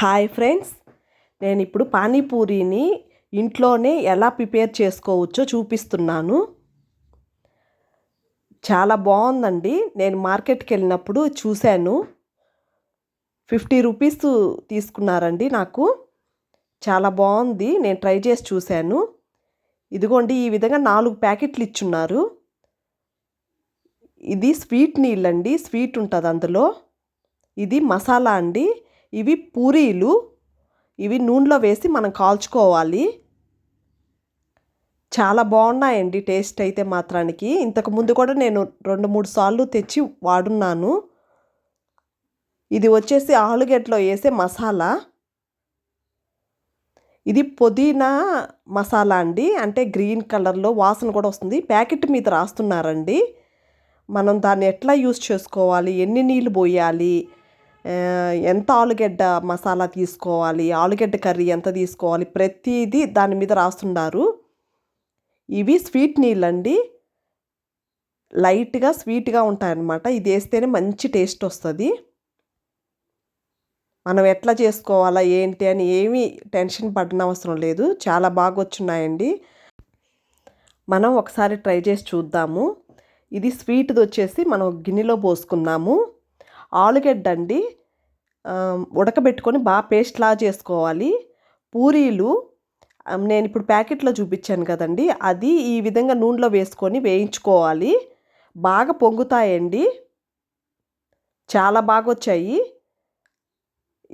Hi friends నేను ఇప్పుడు పానీపూరిని ఇంట్లోనే ఎలా ప్రిపేర్ చేసుకోవచ్చో చూపిస్తున్నాను. చాలా బాగుందండి. నేను మార్కెట్కి వెళ్ళినప్పుడు చూశాను. ఫిఫ్టీ రూపీస్ తీసుకున్నారండి నాకు. చాలా బాగుంది. నేను ట్రై చేసి చూశాను. ఇదిగోండి ఈ విధంగా నాలుగు ప్యాకెట్లు ఇచ్చున్నారు. ఇది స్వీట్ నీళ్ళండి. స్వీట్ ఉంటుంది అందులో. ఇది మసాలా అండి. ఇవి పూరీలు. ఇవి నూనెలో వేసి మనం కాల్చుకోవాలి. చాలా బాగున్నాయండి టేస్ట్ అయితే మాత్రానికి. ఇంతకు ముందు కూడా నేను రెండు మూడు సార్లు తెచ్చి వాడున్నాను. ఇది వచ్చేసి ఆలుగడ్డలో వేసే మసాలా. ఇది పుదీనా మసాలా అండి. అంటే గ్రీన్ కలర్లో వాసన కూడా వస్తుంది. ప్యాకెట్ మీద రాస్తున్నారండి. మనం దాన్ని ఎట్లా యూస్ చేసుకోవాలి? ఎన్ని నీళ్ళు పోయాలి? ఎంత ఆలుగడ్డ మసాలా తీసుకోవాలి ఆలుగడ్డ కర్రీ ఎంత తీసుకోవాలి ప్రతిదీ దాని మీద రాస్తున్నారు ఇవి స్వీట్ నీళ్ళండి. లైట్గా స్వీట్గా ఉంటాయన్నమాట. ఇది వేస్తేనే మంచి టేస్ట్ వస్తుంది. మనం ఎట్లా చేసుకోవాలా ఏంటి అని ఏమీ టెన్షన్ పడిన అవసరం లేదు. చాలా బాగా వచ్చున్నాయండి మనం ఒకసారి ట్రై చేసి చూద్దాము. ఇది స్వీట్ది వచ్చేసి మనం గిన్నెలో పోసుకుందాము ఆలుగడ్డ అండి ఉడకబెట్టుకొని బాగా పేస్ట్లా చేసుకోవాలి. పూరీలు నేను ఇప్పుడు ప్యాకెట్లో చూపించాను కదండి అది ఈ విధంగా నూనెలో వేసుకొని వేయించుకోవాలి. బాగా పొంగుతాయండి. చాలా బాగా వచ్చాయి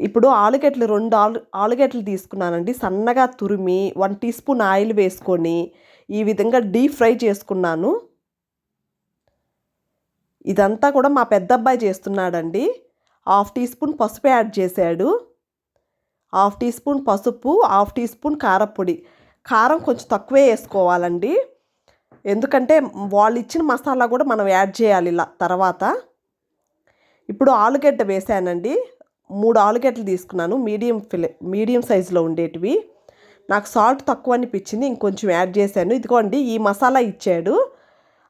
ఇప్పుడు ఆలుగడ్డలు రెండు ఆలు ఆలుగడ్డలు తీసుకున్నానండి సన్నగా తురిమి వన్ టీ స్పూన్ ఆయిల్ వేసుకొని ఈ విధంగా డీప్ ఫ్రై చేసుకున్నాను. ఇదంతా కూడా మా పెద్ద అబ్బాయి చేస్తున్నాడండి. హాఫ్ టీ స్పూన్ పసుపు యాడ్ చేశాడు. హాఫ్ టీ స్పూన్ పసుపు హాఫ్ టీ స్పూన్ కారపొడి కారం కొంచెం తక్కువే వేసుకోవాలండి. ఎందుకంటే వాళ్ళు ఇచ్చిన మసాలా కూడా మనం యాడ్ చేయాలి ఇలా తర్వాత. ఇప్పుడు ఆలుగడ్డ వేసానండి. మూడు ఆలుగడ్డలు తీసుకున్నాను. మీడియం ఫిల్ మీడియం సైజులో ఉండేటివి. నాకు సాల్ట్ తక్కువ అనిపించింది ఇంకొంచెం యాడ్ చేశాను. ఇదిగోండి ఈ మసాలా ఇచ్చాడు.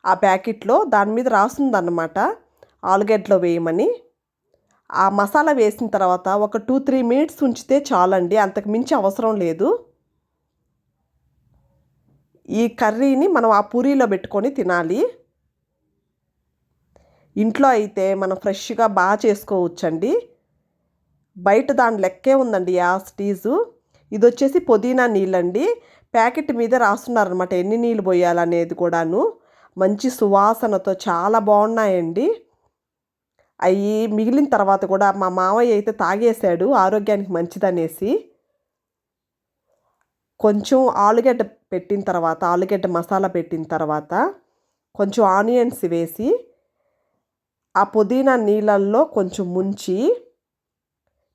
ఆ ప్యాకెట్లో దాని మీద రాస్తుందన్నమాట. ఆలుగడ్డలో వేయమని. ఆ మసాలా వేసిన తర్వాత ఒక టూ త్రీ మినిట్స్ ఉంచితే చాలండి. అంతకు మించి అవసరం లేదు. ఈ కర్రీని మనం ఆ పూరీలో పెట్టుకొని తినాలి. ఇంట్లో అయితే మనం ఫ్రెష్గా బాగా చేసుకోవచ్చండి. బయట దాని లెక్కే ఉందండి యాస్టీజు ఇది వచ్చేసి పుదీనా నీళ్ళండి. ప్యాకెట్ మీద రాస్తున్నారనమాట ఎన్ని నీళ్ళు పోయాలనేది కూడాను. మంచి సువాసనతో చాలా బాగున్నాయండి. అవి మిగిలిన తర్వాత కూడా మా మావయ్య అయితే తాగేశాడు ఆరోగ్యానికి మంచిదనేసి. కొంచెం ఆలుగడ్డ పెట్టిన తర్వాత ఆలుగడ్డ మసాలా పెట్టిన తర్వాత కొంచెం ఆనియన్స్ వేసి ఆ పుదీనా నీళ్ళల్లో కొంచెం ముంచి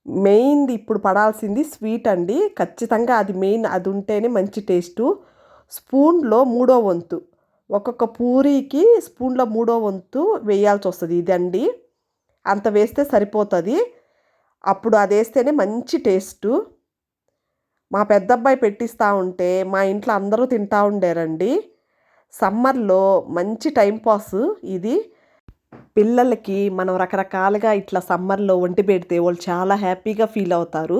మెయిన్ది ఇప్పుడు పడాల్సింది స్వీట్ అండి. ఖచ్చితంగా అది మెయిన్ అది ఉంటేనే మంచి టేస్టు. స్పూన్లో మూడో వంతు. ఒక్కొక్క పూరీకి స్పూన్లో మూడో వంతు వేయాల్సి వస్తుంది. ఇదండి అంత వేస్తే సరిపోతుంది. అప్పుడు అది వేస్తేనే మంచి టేస్టు. మా పెద్దబ్బాయి పెట్టిస్తూ ఉంటే మా ఇంట్లో అందరూ తింటూ ఉండేరండి. సమ్మర్లో మంచి టైంపాస్ ఇది. పిల్లలకి మనం రకరకాలుగా ఇట్లా సమ్మర్లో వంటి పెడితే వాళ్ళు చాలా హ్యాపీగా ఫీల్ అవుతారు.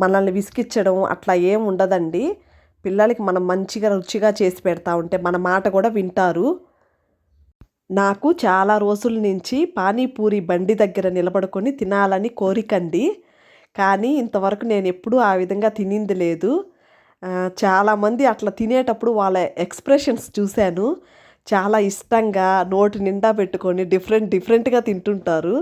మనల్ని విసికిచ్చడం అట్లా ఏం ఉండదండి. పిల్లలకి మనం మంచిగా రుచిగా చేసి పెడతా ఉంటే మన మాట కూడా వింటారు. నాకు చాలా రోజుల నుంచి పానీపూరి బండి దగ్గర నిలబడుకొని తినాలని కోరికండి. కానీ ఇంతవరకు నేను ఎప్పుడూ ఆ విధంగా తినింది లేదు. చాలామంది అట్లా తినేటప్పుడు వాళ్ళ ఎక్స్ప్రెషన్స్ చూశాను. చాలా ఇష్టంగా నోటి నిండా పెట్టుకొని డిఫరెంట్ డిఫరెంట్గా తింటుంటారు.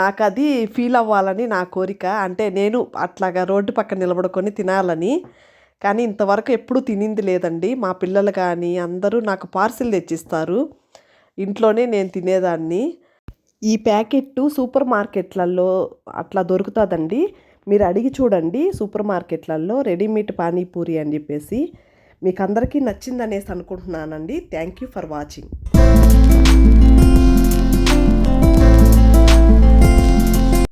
నాకు అది ఫీల్ అవ్వాలని నా కోరిక. అంటే నేను అట్లాగా రోడ్డు పక్కన నిలబడుకొని తినాలని. కానీ ఇంతవరకు ఎప్పుడూ తినింది లేదండి. మా పిల్లలు కానీ అందరూ నాకు పార్సిల్ తెచ్చిస్తారు. ఇంట్లోనే నేను తినేదాన్ని. ఈ ప్యాకెట్టు సూపర్ మార్కెట్లలో అట్లా దొరుకుతుందండి. మీరు అడిగి చూడండి సూపర్ మార్కెట్లలో రెడీమేడ్ పానీపూరి అని చెప్పేసి. మీకు అందరికీ నచ్చిందనేసి అనుకుంటున్నానండి. Thank you for watching.